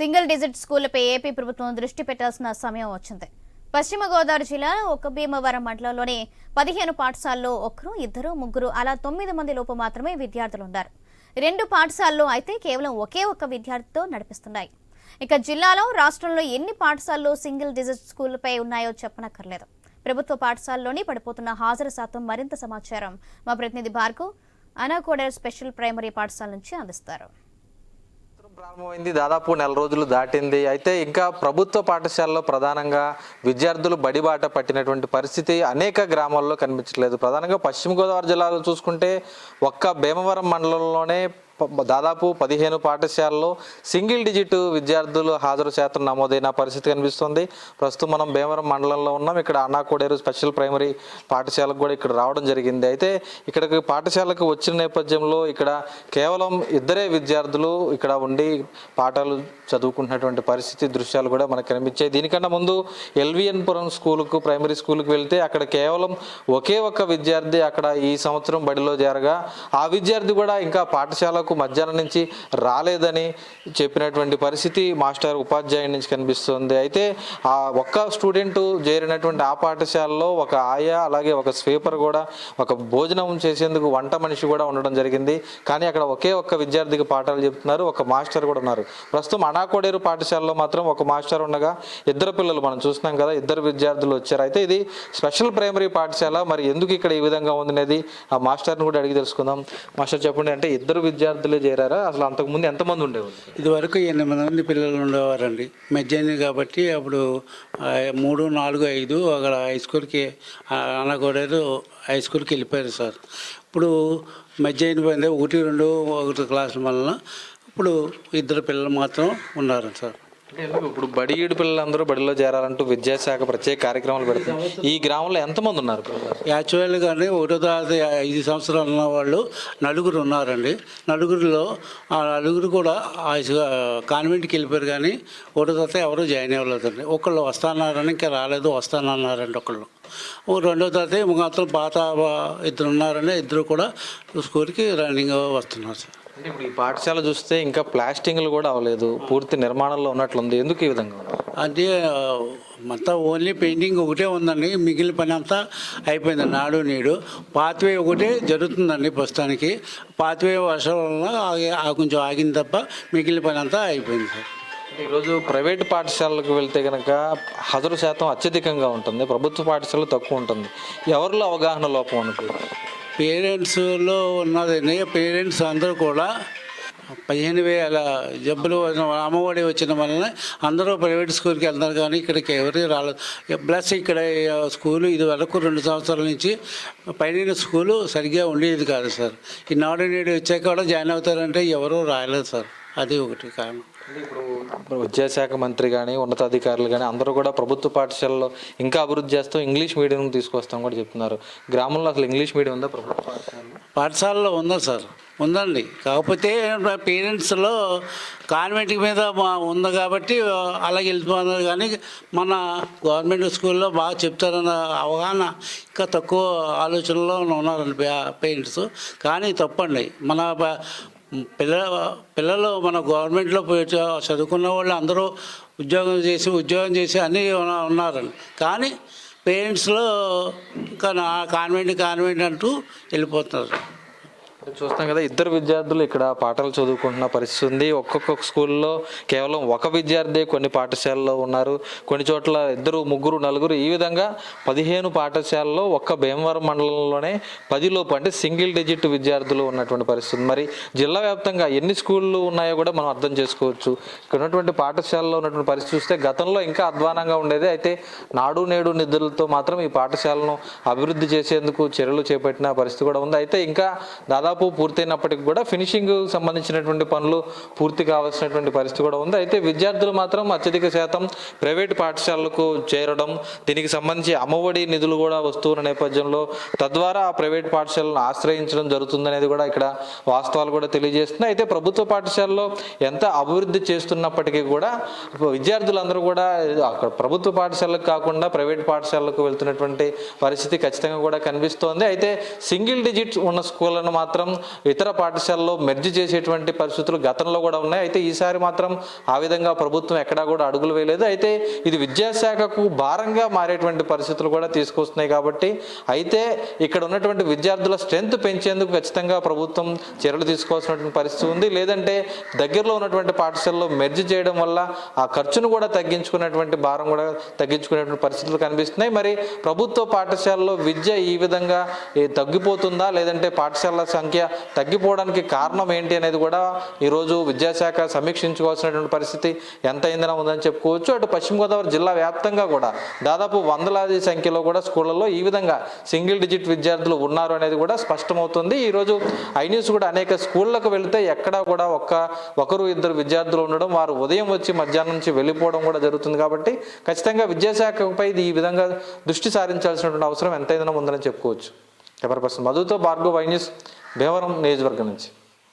Single digit స్కూళ్ళపై AP ప్రభుత్వం దృష్టి పెట్టాల్సిన సమయం వచ్చింది. పశ్చిమ గోదావరి జిల్లా ఒక భీమవరం మండలంలోని పదిహేను పాఠశాలలో ఒకరు ఇద్దరు ముగ్గురు అలా తొమ్మిది మంది లోపు మాత్రమే విద్యార్థులు ఉన్నారు రెండు పాఠశాలలు అయితే కేవలం ఒకే ఒక్క విద్యార్థితో నడిపిస్తున్నాయి. ఇక జిల్లాలో రాష్ట్రంలో ఎన్ని పాఠశాలలు సింగిల్ డిజిట్ స్కూళ్ళపై ఉన్నాయో చెప్పనక్కర్లేదు. ప్రభుత్వ పాఠశాలలోని పడిపోతున్న హాజరు శాతం మరింత సమాచారం మా ప్రతినిధి భార్గవ్ అనాకోడర్ స్పెషల్ ప్రైమరీ పాఠశాల నుంచి అందిస్తారు. ప్రారంభమైంది దాదాపు నెల రోజులు దాటింది. అయితే ఇంకా ప్రభుత్వ పాఠశాలలో ప్రధానంగా విద్యార్థులు బడిబాట పట్టినటువంటి పరిస్థితి అనేక గ్రామాల్లో కనిపించట్లేదు. ప్రధానంగా పశ్చిమ గోదావరి జిల్లాలో చూసుకుంటే ఒక్క భీమవరం మండలంలోనే దాదాపు పదిహేను పాఠశాలలో సింగిల్ డిజిట్ విద్యార్థులు హాజరు శాతం నమోదైన పరిస్థితి కనిపిస్తుంది. ప్రస్తుతం మనం భీమవరం మండలంలో ఉన్నాం. ఇక్కడ అన్నాకోడేరు స్పెషల్ ప్రైమరీ పాఠశాలకు కూడా ఇక్కడ రావడం జరిగింది. అయితే ఇక్కడికి పాఠశాలకు వచ్చిన నేపథ్యంలో ఇక్కడ కేవలం ఇద్దరే విద్యార్థులు ఇక్కడ ఉండి పాఠాలు చదువుకుంటున్నటువంటి పరిస్థితి దృశ్యాలు కూడా మనకు కనిపించాయి. దీనికన్నా ముందు ఎల్విఎన్ పురం ప్రైమరీ స్కూల్కి వెళ్తే అక్కడ కేవలం ఒకే ఒక్క విద్యార్థి అక్కడ ఈ సంవత్సరం బడిలో చేరగా ఆ విద్యార్థి కూడా ఇంకా పాఠశాలకు మధ్యాహ్నం నుంచి రాలేదని చెప్పినటువంటి పరిస్థితి మాస్టర్ ఉపాధ్యాయుడి నుంచి కనిపిస్తుంది. అయితే ఆ ఒక్క స్టూడెంట్ చేరినటువంటి ఆ పాఠశాలలో ఒక ఆయా అలాగే ఒక స్వీపర్ కూడా ఒక భోజనం చేసేందుకు వంట మనిషి కూడా ఉండడం జరిగింది. కానీ అక్కడ ఒకే ఒక్క విద్యార్థికి పాఠాలు చెప్తున్నారు. ఒక మాస్టర్ కూడా ఉన్నారు. ప్రస్తుతం అనాకోడేరు పాఠశాలలో మాత్రం ఒక మాస్టర్ ఉండగా ఇద్దరు పిల్లలు మనం చూస్తున్నాం కదా ఇద్దరు విద్యార్థులు వచ్చారు. అయితే ఇది స్పెషల్ ప్రైమరీ పాఠశాల. మరి ఎందుకు ఇక్కడ ఈ విధంగా ఉంది అనేది ఆ మాస్టర్ని కూడా అడిగి తెలుసుకుందాం. మాస్టర్ చెప్పండి అంటే ఇద్దరు విద్యార్థులు చేరారా? అసలు అంతకుముందు ఎంతమంది ఉండేవారు ఇదివరకు ఎనిమిది మంది పిల్లలు ఉండేవారండి. మధ్యాహ్నం కాబట్టి అప్పుడు మూడు నాలుగు ఐదు అక్కడ హై స్కూల్కి అనకూడదు హై స్కూల్కి వెళ్ళిపోయారు సార్. ఇప్పుడు మధ్యాహ్నం పోయింది ఒకటి రెండు ఒకటి క్లాసుల వలన ఇప్పుడు ఇద్దరు పిల్లలు మాత్రం ఉన్నారు సార్. అంటే ఎందుకు? ఇప్పుడు బడి ఈడు పిల్లలందరూ బడిలో చేరాలంటూ విద్యాశాఖ ప్రత్యేక కార్యక్రమాలు పెడుతుంది. ఈ గ్రామంలో ఎంతమంది ఉన్నారు యాక్చువల్గానే ఒకటో తరగతి ఐదు సంవత్సరాలు ఉన్న వాళ్ళు నలుగురు ఉన్నారండి. నలుగురిలో ఆ నలుగురు కూడా కాన్వెంట్కి వెళ్ళిపోయారు కానీ ఒకటో తరగతి ఎవరు జాయిన్ అవ్వలేదండి. ఒకళ్ళు వస్తానన్నారని ఇంకా రాలేదు వస్తానన్నారండి ఒకళ్ళు. ఓ రెండో తరగతి మాత్రం పాత ఇద్దరు ఉన్నారండి. ఇద్దరు కూడా స్కూల్కి రన్నింగ్ వస్తున్నారు సార్. అంటే ఇప్పుడు ఈ పాఠశాల చూస్తే ఇంకా ప్లాస్టింగ్లు కూడా అవ్వలేదు పూర్తి నిర్మాణంలో ఉన్నట్లుంది. ఎందుకు ఈ విధంగా? అంటే మొత్తం ఓన్లీ పెయింటింగ్ ఒకటే ఉందండి మిగిలిన పని అంతా అయిపోయింది నాడు నేడు. పాత్వే ఒకటే జరుగుతుందండి ప్రస్తుతానికి. పాత్వే వర్షం వలన కొంచెం ఆగింది తప్ప మిగిలిన పని అంతా అయిపోయింది సార్. ఈరోజు ప్రైవేట్ పాఠశాలకు వెళ్తే కనుక హాజరు శాతం అత్యధికంగా ఉంటుంది ప్రభుత్వ పాఠశాలలో తక్కువ ఉంటుంది. ఎవరిలో అవగాహన లోపం అనుకో పేరెంట్స్లో ఉన్నదండి పేరెంట్స్ అందరూ కూడా పదిహేను వేల జబ్బులు వచ్చిన- అమ్మఒడి వచ్చిన వలన అందరూ ప్రైవేట్ స్కూల్కి వెళ్తారు కానీ ఇక్కడికి ఎవరు రాలేదు. ప్లస్ ఇక్కడ స్కూలు ఇది వరకు రెండు సంవత్సరాల నుంచి పైన స్కూలు సరిగ్గా ఉండేది కాదు సార్. ఈ నాడు నేడు వచ్చాక కూడా జాయిన్ అవుతారంటే ఎవరూ రాయలేదు సార్. అది ఒకటి కారణం. ఇప్పుడు విద్యాశాఖ మంత్రి కానీ ఉన్నతాధికారులు కానీ అందరూ కూడా ప్రభుత్వ పాఠశాలలో ఇంకా అభివృద్ధి చేస్తాం ఇంగ్లీష్ మీడియం తీసుకొస్తాం కూడా చెప్తున్నారు. గ్రామంలో అసలు ఇంగ్లీష్ మీడియం ఉందా ప్రభుత్వ పాఠశాలలో? పాఠశాలలో ఉందా సార్? ఉందండి. కాకపోతే పేరెంట్స్లో కాన్వెంట్ మీద మా ఉంది కాబట్టి అలాగే వెళ్ళిపోతున్నారు కానీ మన గవర్నమెంట్ స్కూల్లో బాగా చెప్తారన్న అవగాహన ఇంకా తక్కువ ఆలోచనలో ఉన్నారండి పేరెంట్స్. కానీ తప్పండి. మన పిల్లల పిల్లలు మన గవర్నమెంట్లో చదువుకున్న వాళ్ళు అందరూ ఉద్యోగం చేసి ఉద్యోగం చేసి అన్నీ ఉన్నారండి. కానీ పేరెంట్స్లో ఇంకా కాన్వెంట్ కాన్వెంట్ అంటూ వెళ్ళిపోతున్నారు. చూస్తాం కదా ఇద్దరు విద్యార్థులు ఇక్కడ పాఠాలు చదువుకుంటున్న పరిస్థితి ఉంది. ఒక్కొక్క స్కూల్లో కేవలం ఒక విద్యార్థి కొన్ని పాఠశాలలో ఉన్నారు. కొన్ని చోట్ల ఇద్దరు ముగ్గురు నలుగురు ఈ విధంగా పదిహేను పాఠశాలలో ఒక్క భీమవరం మండలంలోనే పదిలోపు అంటే సింగిల్ డిజిట్ విద్యార్థులు ఉన్నటువంటి పరిస్థితి. మరి జిల్లా వ్యాప్తంగా ఎన్ని స్కూళ్ళు ఉన్నాయో కూడా మనం అర్థం చేసుకోవచ్చు. ఇక్కడ ఉన్నటువంటి పాఠశాలలో ఉన్నటువంటి పరిస్థితి చూస్తే గతంలో ఇంకా అధ్వానంగా ఉండేది. అయితే నాడు నేడు నిధులతో మాత్రం ఈ పాఠశాలను అభివృద్ధి చేసేందుకు చర్యలు చేపట్టిన పరిస్థితి కూడా ఉంది. అయితే ఇంకా దాదాపు పూర్తయినప్పటికీ కూడా ఫినిషింగ్ సంబంధించినటువంటి పనులు పూర్తి కావాల్సినటువంటి పరిస్థితి కూడా ఉంది. అయితే విద్యార్థులు మాత్రం అత్యధిక శాతం ప్రైవేట్ పాఠశాలలకు చేరడం దీనికి సంబంధించి అమ్మఒడి నిధులు కూడా వస్తున్న నేపథ్యంలో తద్వారా ఆ ప్రైవేట్ పాఠశాలను ఆశ్రయించడం జరుగుతుందనేది కూడా ఇక్కడ వాస్తవాలు కూడా తెలియజేస్తున్నాయి. అయితే ప్రభుత్వ పాఠశాలలో ఎంత అభివృద్ధి చేస్తున్నప్పటికీ కూడా విద్యార్థులందరూ కూడా అక్కడ ప్రభుత్వ పాఠశాలకు కాకుండా ప్రైవేట్ పాఠశాలకు వెళ్తున్నటువంటి పరిస్థితి ఖచ్చితంగా కూడా కనిపిస్తోంది. అయితే సింగిల్ డిజిట్స్ ఉన్న స్కూళ్ళను మాత్రం మాత్రం ఇతర పాఠశాలలో మెర్జ్ చేసేటువంటి పరిస్థితులు గతంలో కూడా ఉన్నాయి. అయితే ఈసారి మాత్రం ఆ విధంగా ప్రభుత్వం ఎక్కడా కూడా అడుగులు వేయలేదు. అయితే ఇది విద్యాశాఖకు భారంగా మారేటువంటి పరిస్థితులు కూడా తీసుకొస్తున్నాయి కాబట్టి అయితే ఇక్కడ ఉన్నటువంటి విద్యార్థుల స్ట్రెంత్ పెంచేందుకు ఖచ్చితంగా ప్రభుత్వం చర్యలు తీసుకోవాల్సినటువంటి పరిస్థితి ఉంది. లేదంటే దగ్గరలో ఉన్నటువంటి పాఠశాలలో మెర్జ్ చేయడం వల్ల ఆ ఖర్చును కూడా తగ్గించుకునేటువంటి భారం కూడా తగ్గించుకునేటువంటి పరిస్థితులు కనిపిస్తున్నాయి. మరి ప్రభుత్వ పాఠశాలలో విద్య ఈ విధంగా తగ్గిపోతుందా? లేదంటే పాఠశాల సంఘ సంఖ్య తగ్గిపోవడానికి కారణం ఏంటి అనేది కూడా ఈరోజు విద్యాశాఖ సమీక్షించుకోవాల్సినటువంటి పరిస్థితి ఎంత అయిందని ఉందని చెప్పుకోవచ్చు. అటు పశ్చిమ గోదావరి జిల్లా వ్యాప్తంగా కూడా దాదాపు వందలాది సంఖ్యలో కూడా స్కూళ్ళల్లో ఈ విధంగా సింగిల్ డిజిట్ విద్యార్థులు ఉన్నారు అనేది కూడా స్పష్టమవుతుంది. ఈరోజు ఐన్యూస్ కూడా అనేక స్కూళ్ళకు వెళితే ఎక్కడా కూడా ఒక్క ఒకరు ఇద్దరు విద్యార్థులు ఉండడం వారు ఉదయం వచ్చి మధ్యాహ్నం నుంచి వెళ్ళిపోవడం కూడా జరుగుతుంది కాబట్టి ఖచ్చితంగా విద్యాశాఖపై ఇది ఈ విధంగా దృష్టి సారించాల్సినటువంటి అవసరం ఎంతైనా ఉందని చెప్పుకోవచ్చు. ఎవరి పర్సన్ మధుతో భార్గవ్ ఐన్యూస్ న్యూస్ నియోజకవర్గం నుంచి.